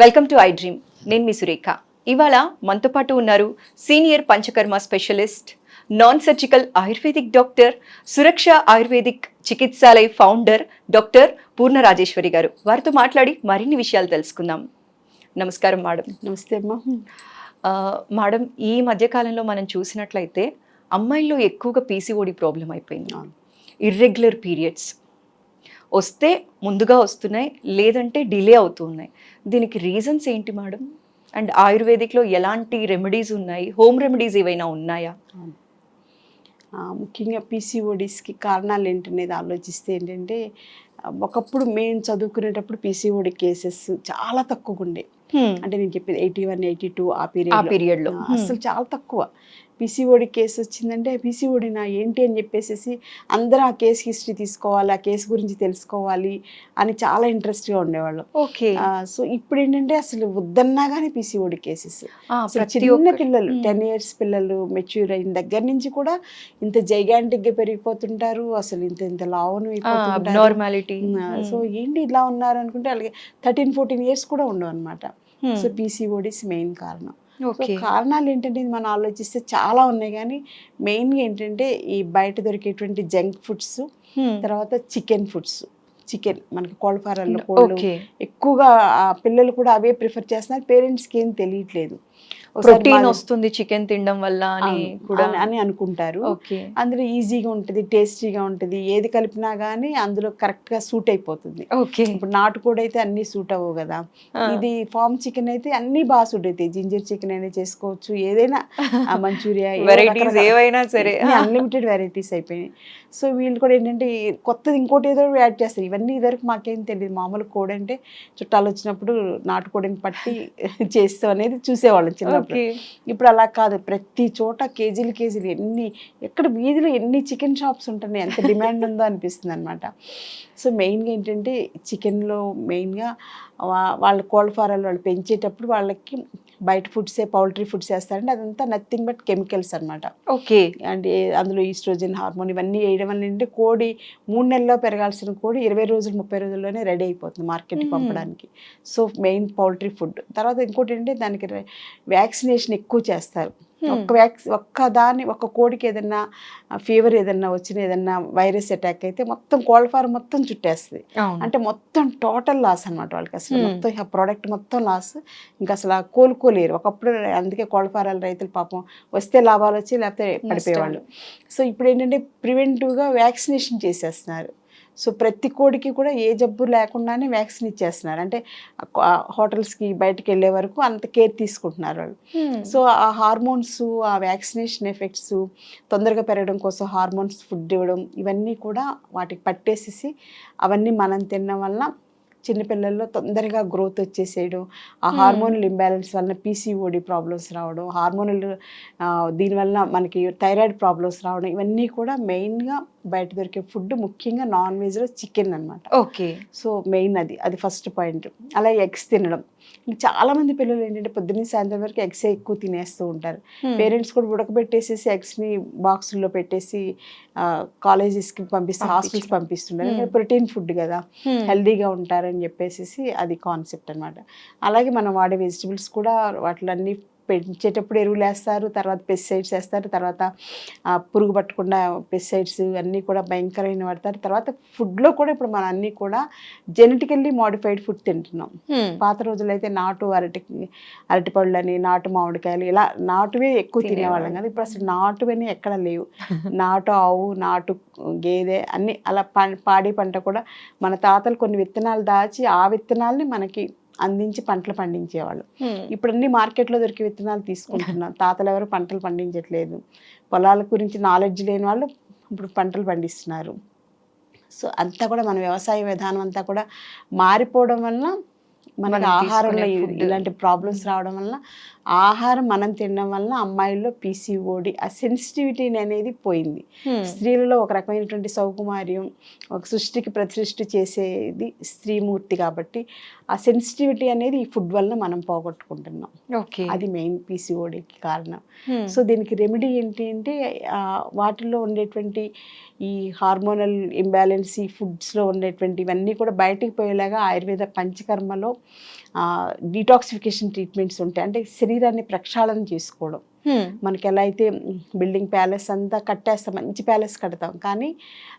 Welcome to I dream నేను మీ సురేఖ. ఇవాళ మనతో పాటు ఉన్నారు senior panchakarma specialist non surgical ayurvedic doctor Suraksha ayurvedic Chikitsalaya founder doctor Purna Rajeshwari garu. వారితో మాట్లాడి మరిన్ని విషయాలు తెలుసుకుందాం. నమస్కారం మేడం. నమస్తే అమ్మా. మేడం ఈ మధ్యకాలంలో మనం చూసినట్లయితే అమ్మాయిల్లో ఎక్కువగా పీసీఓడి ప్రాబ్లం అయిపోయింది. ఇర్రెగ్యులర్ పీరియడ్స్ వస్తే ముందుగా వస్తున్నాయి లేదంటే డిలే అవుతున్నాయి. దీనికి రీజన్స్ ఏంటి మేడం? అండ్ ఆయుర్వేదిక్లో ఎలాంటి రెమెడీస్ ఉన్నాయి? హోమ్ రెమెడీస్ ఏవైనా ఉన్నాయా? ముఖ్యంగా పీసీఓడిస్కి కారణాలు ఏంటనేది ఆలోచిస్తే ఏంటంటే ఒకప్పుడు మేము చదువుకునేటప్పుడు పీసీఓడి కేసెస్ చాలా తక్కువగా ఉండే. అంటే నేను చెప్పేది ఎయిటీ వన్ ఎయిటీ టూ ఆ ఆ పీరియడ్ పీరియడ్లో అసలు చాలా తక్కువ. పీసీఓడి కేసు వచ్చిందంటే పీసీఓడి నా ఏంటి అని చెప్పేసి అందరూ ఆ కేసు హిస్టరీ తీసుకోవాలి ఆ కేసు గురించి తెలుసుకోవాలి అని చాలా ఇంట్రెస్ట్గా ఉండేవాళ్ళు. ఓకే. సో ఇప్పుడు ఏంటంటే అసలు వద్దన్నా కానీ పీసీఓడి కేసెస్. చిన్న పిల్లలు. టెన్ ఇయర్స్ పిల్లలు మెచ్యూర్ అయిన దగ్గర నుంచి కూడా ఇంత gigantic గా పెరిగిపోతుంటారు అసలు ఇంత ఇంత లావును అబ్నార్మాలిటీ సో ఏంటి ఇలా ఉన్నారు అనుకుంటే అలాగే థర్టీన్ ఫోర్టీన్ ఇయర్స్ కూడా ఉండవు అనమాట సో పీసీఓడిస్ మెయిన్ కారణం. సో కారణాలు ఏంటంటే ఇది మనం ఆలోచిస్తే చాలా ఉన్నాయి కానీ మెయిన్గా ఏంటంటే ఈ బయట దొరికేటువంటి జంక్ ఫుడ్స్ తర్వాత చికెన్ ఫుడ్స్ చికెన్ మనకి కోళ్ళ ఫారాల్లో కోళ్ళు ఎక్కువగా పిల్లలు కూడా అవే ప్రిఫర్ చేస్తున్నారు. పేరెంట్స్కి ఏం తెలియట్లేదు. ప్రోటీన్ వస్తుంది చికెన్ తినడం వల్ల అని కూడా అని- అని అనుకుంటారు. అందులో ఈజీగా ఉంటుంది టేస్టీగా ఉంటుంది. ఏది కలిపినా కానీ అందులో కరెక్ట్గా సూట్ అయిపోతుంది. ఇప్పుడు నాటుకోడి అయితే అన్ని సూట్ అవ్వవు కదా. ఇది ఫామ్ చికెన్ అయితే అన్ని బాగా సూట్ అవుతాయి జింజర్ చికెన్ అయినా చేసుకోవచ్చు ఏదైనా. మంచూరియా వెరైటీస్ ఏవైనా సరే. అన్లిమిటెడ్ వెరైటీస్ అయిపోయినాయి. సో వీళ్ళు కూడా ఏంటంటే కొత్తది ఇంకోటి ఏదో యాడ్ చేస్తారు. ఇవన్నీ ఇదివరకు మాకేం తెలియదు. మామూలు కోడి అంటే చుట్టాలు వచ్చినప్పుడు నాటుకోడిని పట్టి చేస్తాం అనేది చూసేవాళ్ళం ఓకే ఇప్పుడు అలా కాదు ప్రతి చోట కేజీలు కేజీలు ఎన్ని ఎక్కడ వీధిలో ఎన్ని చికెన్ షాప్స్ ఉంటున్నాయి ఎంత డిమాండ్ ఉందో అనిపిస్తుంది అనమాట సో మెయిన్గా ఏంటంటే చికెన్లో మెయిన్గా వాళ్ళ కోళ్ళ ఫారాలు వాళ్ళు పెంచేటప్పుడు వాళ్ళకి బయట ఫుడ్సే పౌల్ట్రీ ఫుడ్స్ వేస్తారంటే అదంతా నథింగ్ బట్ కెమికల్స్ అనమాట ఓకే. అంటే అందులో ఈస్ట్రోజన్ హార్మోన్ ఇవన్నీ వేయడం వల్ల ఏంటంటే కోడి మూడు నెలల్లో పెరగాల్సిన కోడి ఇరవై రోజులు ముప్పై రోజుల్లోనే రెడీ అయిపోతుంది మార్కెట్కి. పంపడానికి. So main poultry food. తర్వాత ఇంకోటి ఏంటంటే దానికి వ్యాక్సినేషన్ ఎక్కువ చేస్తారు. ఒక్క వ్యాక్సి ఒక్క దాని ఒక్క కోడికి ఏదన్నా ఫీవర్ ఏదన్నా వచ్చిన ఏదన్నా వైరస్ అటాక్ అయితే మొత్తం కోళ్ళ ఫారం మొత్తం చుట్టేస్తుంది. అంటే మొత్తం టోటల్ లాస్ అనమాట వాళ్ళకి అసలు. Hmm. మొత్తం ఆ ప్రోడక్ట్ మొత్తం లాస్ ఇంకా అసలు కోలుకోలేరు. ఒకప్పుడు అందుకే కోళ్ళ ఫారాల రైతులు పాపం వస్తే లాభాలు వచ్చి లేకపోతే పడిపోయేవాళ్ళు. సో ఇప్పుడు ఏంటంటే ప్రివెంటివ్గా వ్యాక్సినేషన్ చేసేస్తున్నారు. సో ప్రతి కోడికి కూడా ఏ జబ్బు లేకుండానే వ్యాక్సిన్ ఇచ్చేస్తున్నారు. అంటే హోటల్స్కి బయటకు వెళ్ళే వరకు అంత కేర్ తీసుకుంటున్నారు వాళ్ళు. సో ఆ హార్మోన్స్ ఆ వ్యాక్సినేషన్ ఎఫెక్ట్స్ తొందరగా పెరగడం కోసం హార్మోన్స్ ఫుడ్ ఇవ్వడం ఇవన్నీ కూడా వాటికి పట్టేసేసి అవన్నీ మనం తినడం వల్ల చిన్నపిల్లల్లో తొందరగా గ్రోత్ వచ్చేసేయడం ఆ. హార్మోనల్ ఇంబ్యాలెన్స్ వలన పీసీఓడి ప్రాబ్లమ్స్ రావడం హార్మోనల్ దీనివల్ల మనకి థైరాయిడ్ ప్రాబ్లమ్స్ రావడం ఇవన్నీ కూడా మెయిన్గా బయట దొరికే ఫుడ్ ముఖ్యంగా నాన్ వెజ్లో చికెన్ అన్నమాట. ఓకే. సో మెయిన్ అది అది ఫస్ట్ పాయింట్. అలాగే ఎగ్స్ తినడం. చాలా మంది పిల్లలు ఏంటంటే పొద్దున్న సాయంత్రం వరకు ఎగ్స్ ఎక్కువ తినేస్తూ ఉంటారు. పేరెంట్స్ కూడా ఉడకబెట్టేసేసి ఎగ్స్ని బాక్సుల్లో పెట్టేసి కాలేజెస్కి పంపిస్తే. Hostels Hmm. ప్రోటీన్ ఫుడ్ కదా. హెల్దీగా ఉంటారని చెప్పేసి అది కాన్సెప్ట్ అన్నమాట. అలాగే మనం వాడే వెజిటబుల్స్ కూడా వాటిలన్నీ పెంచేటప్పుడు ఎరువులు వేస్తారు తర్వాత పెస్టిసైడ్స్ వేస్తారు తర్వాత పురుగు పట్టకుండా పెస్టిసైడ్స్ అన్నీ కూడా భయంకరమైన వాడతారు. తర్వాత ఫుడ్లో కూడా ఇప్పుడు మనం అన్నీ కూడా జెనెటికల్లీ మాడిఫైడ్ ఫుడ్ తింటున్నాం. పాత రోజులైతే నాటు అరటి అరటిపళ్ళు అని నాటు మామిడికాయలు ఇలా నాటువే ఎక్కువ తినేవాళ్ళం. కదా. ఇప్పుడు అసలు నాటువని ఎక్కడ లేవు. నాటు ఆవు నాటు గేదె అన్ని అలా పాడి పంట కూడా మన తాతలు కొన్ని విత్తనాలు దాచి ఆ విత్తనాల్ని మనకి అందించి పంటలు పండించేవాళ్ళు. ఇప్పుడు అన్ని మార్కెట్లో దొరికే విత్తనాలు తీసుకుంటున్నాం. తాతలు ఎవరు పంటలు పండించట్లేదు. పొలాల గురించి నాలెడ్జ్ లేని వాళ్ళు ఇప్పుడు పంటలు పండిస్తున్నారు. సో అంతా కూడా మన వ్యవసాయ విధానం అంతా కూడా మారిపోవడం వల్ల మనకి మనం ఆహారంలో. ఇలాంటి ప్రాబ్లమ్స్ రావడం వల్ల ఆహారం మనం తినడం వలన అమ్మాయిల్లో పీసీఓడి ఆ సెన్సిటివిటీ అనేది పోయింది Hmm. స్త్రీలలో ఒక రకమైనటువంటి సౌకుమార్యం ఒక సృష్టికి ప్రతిసృష్టి చేసేది స్త్రీమూర్తి కాబట్టి ఆ సెన్సిటివిటీ అనేది ఈ ఫుడ్ వలన మనం పోగొట్టుకుంటున్నాం ఓకే అది మెయిన్ పీసీఓడికి కారణం Hmm. సో దీనికి రెమెడీ ఏంటి అంటే వాటిల్లో ఉండేటువంటి ఈ హార్మోనల్ ఇంబ్యాలెన్స్ ఈ ఫుడ్స్లో ఉండేటువంటి ఇవన్నీ కూడా బయటికి పోయేలాగా ఆయుర్వేద పంచకర్మలో డీటాక్సిఫికేషన్ ట్రీట్మెంట్స్ ఉంటాయి అంటే శరీరాన్ని ప్రక్షాళన చేసుకోవడం Hmm. మనకి ఎలా అయితే బిల్డింగ్ ప్యాలెస్ అంతా కట్టేస్తాం మంచి ప్యాలెస్ కడతాం కానీ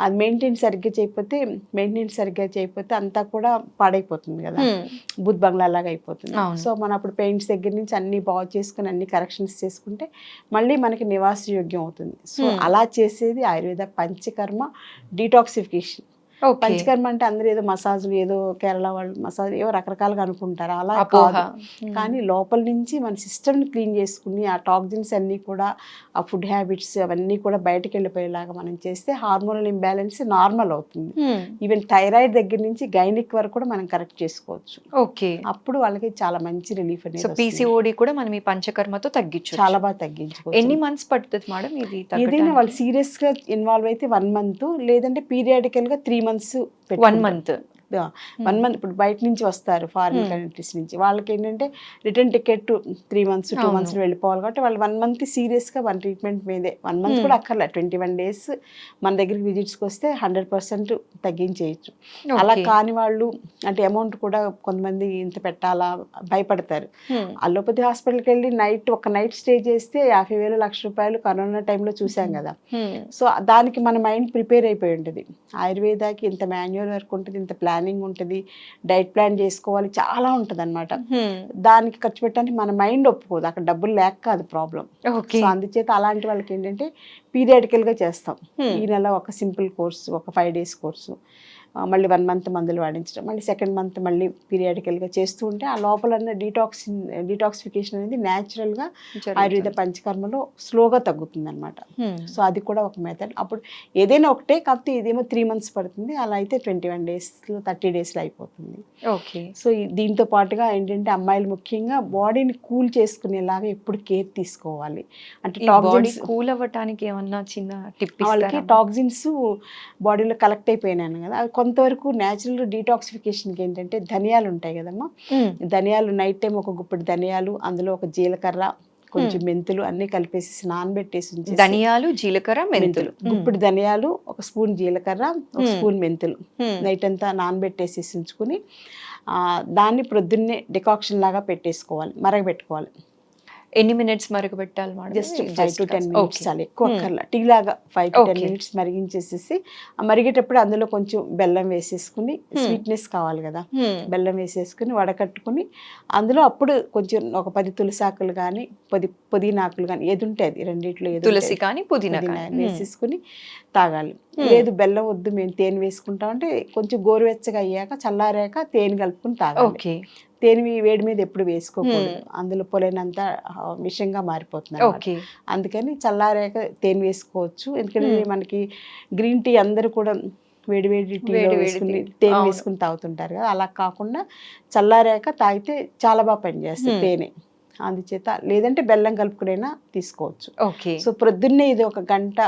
అది మెయింటైన్ సరిగ్గా చేయకపోతే మెయింటెనెన్స్ సరిగ్గా చేయకపోతే అంతా కూడా పాడైపోతుంది కదా Hmm. బుద్ధ్ బంగ్లా లాగా అయిపోతుంది. సో మనం అప్పుడు పెయింట్స్ దగ్గర నుంచి అన్ని బాగు చేసుకుని అన్ని కరెక్షన్స్ చేసుకుంటే మళ్ళీ మనకి నివాసయోగ్యం అవుతుంది సో Hmm. అలా చేసేది ఆయుర్వేద పంచకర్మ డీటాక్సిఫికేషన్ పంచకర్మ అంటే అందరూ ఏదో మసాజులు ఏదో కేరళ వాళ్ళు మసాజ్ ఏవో రకరకాలుగా అనుకుంటారు. అలా కాదు. కానీ లోపల నుంచి మన సిస్టమ్ని క్లీన్ చేసుకుని ఆ టాక్సిన్స్ అన్నీ కూడా ఆ ఫుడ్ హ్యాబిట్స్ అవన్నీ కూడా బయటకు వెళ్ళిపోయేలాగా మనం చేస్తే హార్మోనల్ ఇంబ్యాలెన్స్ నార్మల్ అవుతుంది. ఈవెన్ థైరాయిడ్ దగ్గర నుంచి గైనిక్ వరకు కూడా మనం కరెక్ట్ చేసుకోవచ్చు. ఓకే. అప్పుడు వాళ్ళకి చాలా మంచి రిలీఫ్ అనేది. పీసీఓడి కూడా మనం ఈ పంచకర్మతో తగ్గించు చాలా బాగా తగ్గించుకోవచ్చు. ఎన్ని మంత్స్ పడుతుంది మేడం ఇది ఏదైనా? వాళ్ళు సీరియస్గా ఇన్వాల్వ్ అయితే వన్ మంత్ లేదంటే పీరియాడికల్గా three months one month one month ఇప్పుడు బయట నుంచి వస్తారు ఫారిన్ Hmm. కంట్రీస్ నుంచి వాళ్ళకి ఏంటంటే return ticket three months two. Months వెళ్ళిపోవాలి కాబట్టి వాళ్ళు వన్ మంత్ సీరియస్గా వన్ ట్రీట్మెంట్ మీదే వన్ మంత్ Hmm. కూడా అక్కర్లే ట్వంటీ వన్ డేస్ మన దగ్గరికి విజిట్స్కి వస్తే హండ్రెడ్ పర్సెంట్ తగ్గించేయచ్చు అలా. కాని వాళ్ళు అంటే అమౌంట్ కూడా కొంతమంది ఇంత పెట్టాలా భయపడతారు Hmm. అల్లోపతి హాస్పిటల్కి వెళ్ళి నైట్ ఒక నైట్ స్టే చేస్తే యాభై వేలు లక్ష రూపాయలు కరోనా టైంలో చూసాం కదా Hmm. సో దానికి మన మైండ్ ప్రిపేర్ అయిపోయి ఉంటుంది ఆయుర్వేదాకి ఇంత మాన్యువల్ వర్క్ ఉంటుంది ఇంత ప్లానింగ్ ఉంటుంది డైట్ ప్లాన్ చేసుకోవాలి చాలా ఉంటుంది అనమాట. దానికి ఖర్చు పెట్టడానికి మన మైండ్ ఒప్పుకోదు అక్కడ డబ్బులు లేక కాదు ప్రాబ్లం. సో అందుచేత అలాంటి వాళ్ళకి ఏంటంటే పీరియాడికల్గా చేస్తాం. Hmm. ఈ నెల ఒక సింపుల్ కోర్సు ఒక ఫైవ్ డేస్ కోర్సు. మళ్ళీ వన్ మంత్ మందులు వాడించడం మళ్ళీ సెకండ్ మంత్ మళ్ళీ పీరియాడికల్గా చేస్తూ ఉంటే ఆ లోపల డీటాక్సిన్ డీటాక్సిఫికేషన్ అనేది న్యాచురల్గా ఆయుర్వేద పంచకర్మలో స్లోగా తగ్గుతుంది అనమాట. సో అది కూడా ఒక మెథడ్. అప్పుడు ఏదైనా ఒకటే కాకపోతే ఇదేమో త్రీ మంత్స్ పడుతుంది అలా అయితే ట్వంటీ వన్ డేస్లో థర్టీ డేస్లో అయిపోతుంది. ఓకే. సో దీంతో పాటుగా ఏంటంటే అమ్మాయిలు ముఖ్యంగా బాడీని కూల్ చేసుకునేలాగా ఎప్పుడు కేర్ తీసుకోవాలి. అంటే టాక్సిన్స్ కూల్ అవ్వటానికి ఏమన్నా చిన్న టిప్ వాళ్ళకి టాక్సిన్స్ బాడీలో కలెక్ట్ అయిపోయినాను కదా కొంతవరకు న్యాచురల్ డీటాక్సిఫికేషన్కి ఏంటంటే ధనియాలు ఉంటాయి కదమ్మా ధనియాలు నైట్ టైం ఒక గుప్పెడు ధనియాలు అందులో ఒక జీలకర్ర కొంచెం మెంతులు అన్నీ కలిపేసి నానబెట్టేసి ధనియాలు జీలకర్ర మెంతులు. గుప్పిడి ధనియాలు ఒక స్పూన్ జీలకర్ర ఒక. స్పూన్ మెంతులు. నైట్ అంతా నానబెట్టేసి ఉంచుకుని దాన్ని ప్రొద్దున్నే డికాక్షన్ లాగా పెట్టేసుకోవాలి మరగబెట్టుకోవాలి. ఎన్ని minutes మరగబెట్టాలి madam just five to ten. Minutes చాలా ఎక్కువ Hmm. అక్కర్లా టీ లాగా ఫైవ్ టు టెన్. మినిట్స్ మరిగించేసేసి మరిగేటప్పుడు అందులో కొంచెం బెల్లం వేసేసుకుని Hmm. స్వీట్నెస్ కావాలి కదా Hmm. బెల్లం వేసేసుకుని వడకట్టుకుని అందులో అప్పుడు కొంచెం ఒక పది తులసాకులు కానీ పది పుదీనాకులు కానీ ఏది ఉంటే అది రెండిట్లో ఏది తులసి. కానీ పుదీనా పుదీనా కానీ Hmm. వేసేసుకుని తాగాలి Hmm. లేదు బెల్లం వద్దు మేము తేనె వేసుకుంటాం అంటే కొంచెం గోరువెచ్చగా అయ్యాక చల్లారాక తేనె కలుపుకుని తాగాలి తేనె వేడి మీద ఎప్పుడు వేసుకోకూడదు. అందులో పొలైనంత విషంగా. ఓకే అందుకని చల్లారాక తేనె వేసుకోవచ్చు ఎందుకంటే. మనకి గ్రీన్ టీ అందరూ కూడా వేడి వేడి టీ వేసుకుని. తేనె. వేసుకుని తాగుతుంటారు కదా అలా కాకుండా చల్లారాక తాగితే చాలా బాగా పనిచేస్తుంది. తేనె అందుచేత లేదంటే బెల్లం కలుపుకునైనా తీసుకోవచ్చు ఓకే సో ప్రొద్దున్నే ఇది ఒక గంట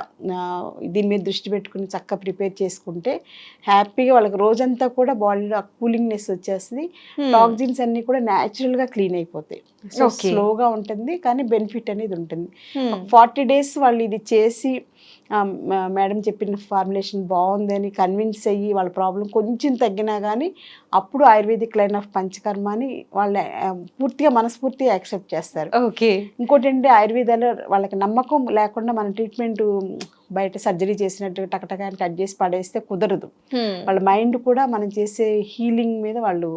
దీని మీద దృష్టి పెట్టుకుని చక్కగా ప్రిపేర్ చేసుకుంటే హ్యాపీగా వాళ్ళకి రోజంతా కూడా బాడీలో కూలింగ్నెస్ వచ్చేస్తుంది. టాక్సిన్స్ అన్ని కూడా న్యాచురల్గా క్లీన్ అయిపోతాయి సో. స్లోగా ఉంటుంది కానీ బెనిఫిట్ అనేది ఉంటుంది. ఫార్టీ డేస్ వాళ్ళు ఇది చేసి మేడం చెప్పిన ఫార్ములేషన్ బాగుందని కన్విన్స్ అయ్యి వాళ్ళ ప్రాబ్లం కొంచెం తగ్గినా కానీ అప్పుడు ఆయుర్వేదిక్ లైన్ ఆఫ్ పంచకర్మ అని వాళ్ళ పూర్తిగా మనస్ఫూర్తిగా యాక్సెప్ట్ చేస్తారు. ఓకే. ఇంకోటి ఏంటి ఆయుర్వేదాలో వాళ్ళకి నమ్మకం లేకుండా మన ట్రీట్మెంట్ బయట సర్జరీ చేసినట్టు టకటకాన్ని కట్ చేసి పడేస్తే కుదరదు. వాళ్ళ మైండ్ కూడా మనం చేసే హీలింగ్ మీద వాళ్ళు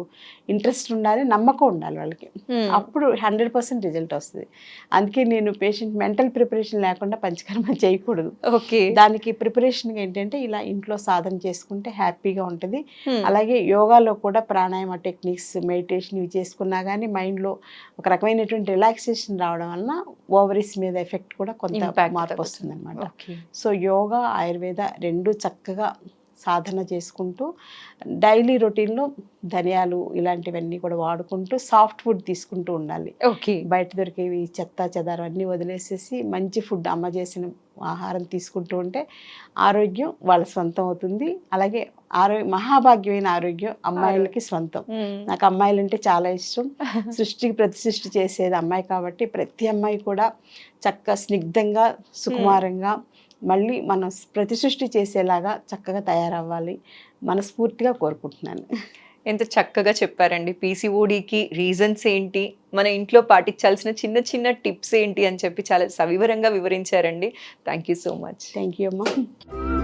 ఇంట్రెస్ట్ ఉండాలి నమ్మకం ఉండాలి వాళ్ళకి. అప్పుడు హండ్రెడ్ పర్సెంట్ రిజల్ట్ వస్తుంది అందుకే నేను పేషెంట్ మెంటల్ ప్రిపరేషన్ లేకుండా పంచకర్మ చేయకూడదు ఓకే దానికి ప్రిపరేషన్ ఏంటంటే ఇలా ఇంట్లో సాధన చేసుకుంటే హ్యాపీగా ఉంటుంది. అలాగే యోగాలో కూడా ప్రాణాయామ టెక్నిక్స్ మెడిటేషన్ ఇవి చేసుకున్నా కానీ మైండ్లో ఒక రకమైనటువంటి రిలాక్సేషన్ రావడం వలన ఓవరీస్ మీద ఎఫెక్ట్ కూడా కొంత మార్పు. వస్తుంది అనమాట సో యోగా ఆయుర్వేద రెండు చక్కగా సాధన చేసుకుంటూ డైలీ రొటీన్లో ధనియాలు ఇలాంటివన్నీ కూడా వాడుకుంటూ సాఫ్ట్ ఫుడ్ తీసుకుంటూ ఉండాలి. ఓకే. బయట దొరికేవి చెత్త చెదారం అన్నీ వదిలేసేసి మంచి ఫుడ్ అమ్మ చేసిన ఆహారం తీసుకుంటూ ఉంటే ఆరోగ్యం వాళ్ళ సొంతం అవుతుంది. అలాగే ఆరోగ్య మహాభాగ్యమైన ఆరోగ్యం అమ్మాయిలకి సొంతం నాకు అమ్మాయిలు అంటే చాలా ఇష్టం. సృష్టికి ప్రతి సృష్టి చేసేది అమ్మాయి కాబట్టి ప్రతి అమ్మాయి కూడా చక్కగా స్నిగ్ధంగా సుకుమారంగా మళ్ళీ మనం ప్రతి సృష్టి చేసేలాగా చక్కగా తయారవ్వాలి మనస్ఫూర్తిగా కోరుకుంటున్నాను. ఎంత చక్కగా చెప్పారండి. పీసీఓడికి రీజన్స్ ఏంటి? మన ఇంట్లో పాటించాల్సిన చిన్న చిన్న టిప్స్ ఏంటి అని చెప్పి చాలా సవివరంగా వివరించారండి. Thank you so much. Thank you అమ్మా.